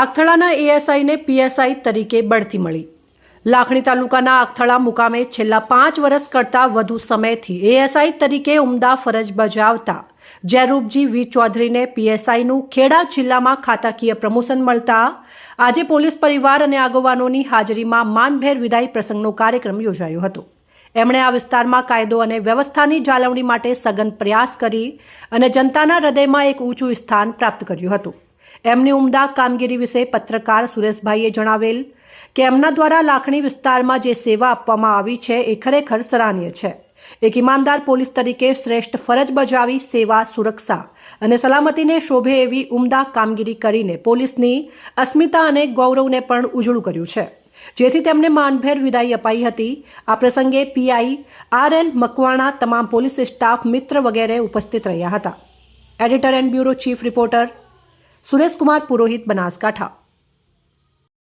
આખથળાના એએસઆઈને PSI તરીકે બઢતી મળી. લાખણી તાલુકાના આખથળા મુકામે છેલ્લા પાંચ વર્ષ કરતાં વધુ સમયથી એએસઆઈ તરીકે ઉમદા ફરજ બજાવતા જયરૂપજી વી. ચૌધરીને પીએસઆઈનું ખેડા જિલ્લામાં ખાતાકીય પ્રમોશન મળતા આજે પોલીસ પરિવાર અને આગેવાનોની હાજરીમાં માનભેર વિદાય પ્રસંગનો કાર્યક્રમ યોજાયો હતો. એમણે આ વિસ્તારમાં કાયદો અને વ્યવસ્થાની જાળવણી માટે સઘન પ્રયાસ કરી અને જનતાના હૃદયમાં એક ઊંચું સ્થાન પ્રાપ્ત કર્યું હતું. એમની ઉમદા કામગીરી વિશે પત્રકાર સુરેશભાઈએ જણાવેલ કે એમના દ્વારા લાખણી વિસ્તારમાં જે સેવા આપવામાં આવી છે એ ખરેખર સરાહનીય છે. એક ઈમાનદાર પોલીસ તરીકે શ્રેષ્ઠ ફરજ બજાવી સેવા, સુરક્ષા અને સલામતીને શોભે એવી ઉમદા કામગીરી કરીને પોલીસની અસ્મિતા અને ગૌરવને પણ ઉજળું કર્યું છે. જેથી તેમને માનભેર વિદાય અપાઈ હતી. આ પ્રસંગે પીઆઈ આર એલ મકવાણા તમામ પોલીસ સ્ટાફ મિત્ર વગેરે ઉપસ્થિત રહ્યા હતા. Editor and bureau chief reporter Sureshkumar Purohit Banaskantha